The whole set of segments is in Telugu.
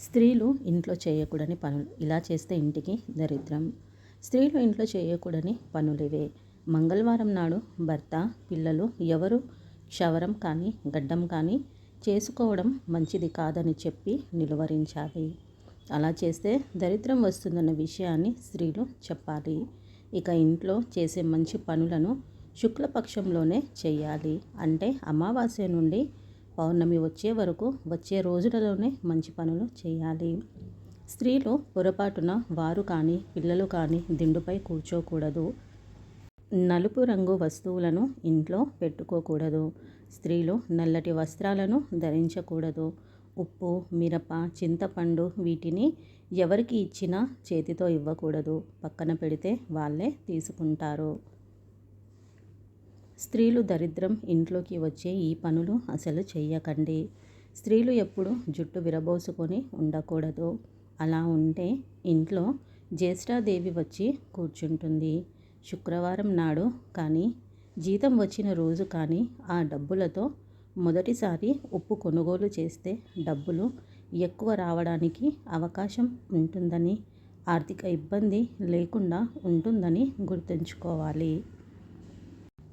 స్త్రీలు ఇంట్లో చేయకూడని పనులు. ఇలా చేస్తే ఇంటికి దరిద్రం. స్త్రీలు ఇంట్లో చేయకూడని పనులివే మంగళవారం నాడు భర్త పిల్లలు ఎవరు? క్షవరం కానీ గడ్డం కానీ చేసుకోవడం మంచిది కాదని చెప్పి నిలువరించాలి. అలా చేస్తే దరిద్రం వస్తుందన్న విషయాన్ని స్త్రీలు చెప్పాలి. ఇక ఇంట్లో చేసే మంచి పనులను శుక్లపక్షంలోనే చేయాలి. అంటే అమావాస్య నుండి పౌర్ణమి వచ్చే వరకు వచ్చే రోజులలోనే మంచి పనులు చేయాలి. స్త్రీలు పొరపాటున వారు కానీ పిల్లలు కానీ దిండుపై కూర్చోకూడదు. నలుపు రంగు వస్తువులను ఇంట్లో పెట్టుకోకూడదు. స్త్రీలు నల్లటి వస్త్రాలను ధరించకూడదు. ఉప్పు మిరప చింతపండు వీటిని ఎవరికి ఇచ్చినా చేతితో ఇవ్వకూడదు. పక్కన పెడితే వాళ్ళే తీసుకుంటారు. స్త్రీలు దరిద్రం ఇంట్లోకి వచ్చే ఈ పనులు అసలు చేయకండి స్త్రీలు ఎప్పుడు జుట్టు విరబోసుకొని ఉండకూడదు. అలా ఉంటే ఇంట్లో జ్యేష్ఠాదేవి వచ్చి కూర్చుంటుంది. శుక్రవారం నాడు కానీ జీతం వచ్చిన రోజు కానీ ఆ డబ్బులతో మొదటిసారి ఉప్పు కొనుగోలు చేస్తే డబ్బులు ఎక్కువ రావడానికి అవకాశం ఉంటుందని ఆర్థిక ఇబ్బంది లేకుండా ఉంటుందని గుర్తుంచుకోవాలి.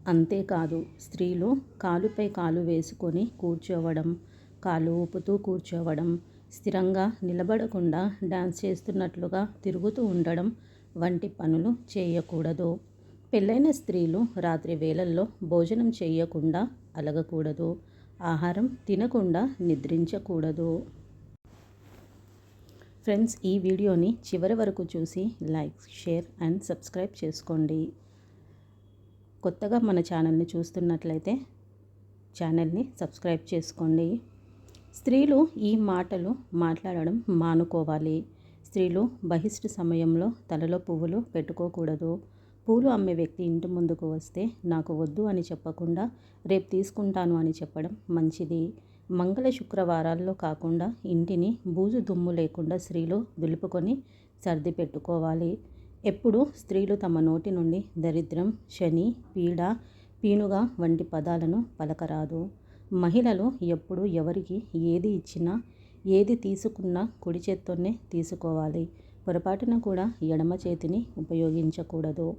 అంతేకాదు స్త్రీలు కాలుపై కాలు వేసుకొని కూర్చోవడం కాలు ఊపుతూ కూర్చోవడం స్థిరంగా నిలబడకుండా డాన్స్ చేస్తున్నట్లుగా తిరుగుతూ ఉండడం వంటి పనులు చేయకూడదు. పెళ్ళైన స్త్రీలు రాత్రి వేళల్లో భోజనం చేయకుండా అలగకూడదు. ఆహారం తినకుండా నిద్రించకూడదు. ఫ్రెండ్స్ ఈ వీడియోని చివరి వరకు చూసి లైక్ షేర్ అండ్ సబ్స్క్రైబ్ చేసుకోండి. కొత్తగా మన ఛానల్ని చూస్తున్నట్లయితే ఛానల్ని సబ్స్క్రైబ్ చేసుకోండి. స్త్రీలు ఈ మాటలు మాట్లాడడం మానుకోవాలి. స్త్రీలు బహిష్టు సమయంలో తలలో పువ్వులు పెట్టుకోకూడదు. పూలు అమ్మే వ్యక్తి ఇంటి ముందుకు వస్తే నాకు వద్దు అని చెప్పకుండా రేపు తీసుకుంటాను అని చెప్పడం మంచిది. మంగళ శుక్రవారాల్లో కాకుండా ఇంటిని బూజు దుమ్ము లేకుండా స్త్రీలు దులుపుకొని సర్ది పెట్టుకోవాలి. ఎప్పుడు స్త్రీలు తమ నోటి నుండి దరిద్రం శని పీడ పీనుగా వంటి పదాలను పలకరాదు. మహిళలు ఎప్పుడు ఎవరికి ఏది ఇచ్చినా ఏది తీసుకున్నా కుడి చేత్తోనే తీసుకోవాలి. పొరపాటున కూడా ఎడమ చేతిని ఉపయోగించకూడదు.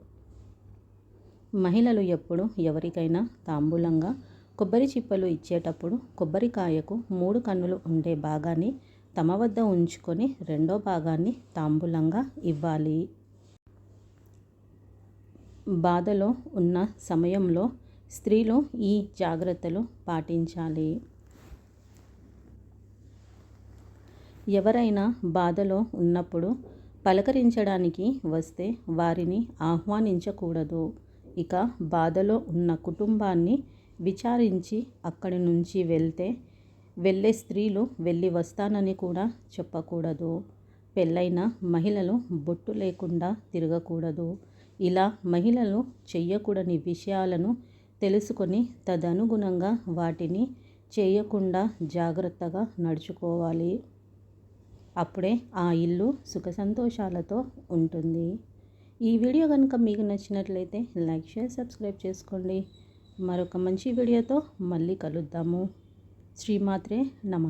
మహిళలు ఎప్పుడు ఎవరికైనా తాంబూలంగా కొబ్బరి చిప్పలు ఇచ్చేటప్పుడు కొబ్బరికాయకు మూడు కన్నులు ఉండే భాగాన్ని తమ వద్ద ఉంచుకొని రెండో భాగాన్ని తాంబూలంగా ఇవ్వాలి. బాధలో ఉన్న సమయంలో స్త్రీలు ఈ జాగ్రత్తలు పాటించాలి. ఎవరైనా బాధలో ఉన్నప్పుడు పలకరించడానికి వస్తే వారిని ఆహ్వానించకూడదు. ఇక బాధలో ఉన్న కుటుంబాన్ని విచారించి అక్కడి నుంచి వెళ్తే వెళ్ళే స్త్రీలు వెళ్ళి వస్తానని కూడా చెప్పకూడదు. పెళ్ళైన మహిళలు బొట్టు లేకుండా తిరగకూడదు. ఇలా మహిళలు చేయకూడని విషయాలను తెలుసుకొని తదనుగుణంగా వాటిని చేయకుండా జాగ్రత్తగా నడుచుకోవాలి. అప్పుడే ఆ ఇల్లు సుఖ సంతోషాలతో ఉంటుంది. ఈ వీడియో కనుక మీకు నచ్చినట్లయితే లైక్ షేర్ సబ్స్క్రైబ్ చేసుకోండి. మరొక మంచి వీడియోతో మళ్ళీ కలుద్దాము. శ్రీమాత్రే నమ.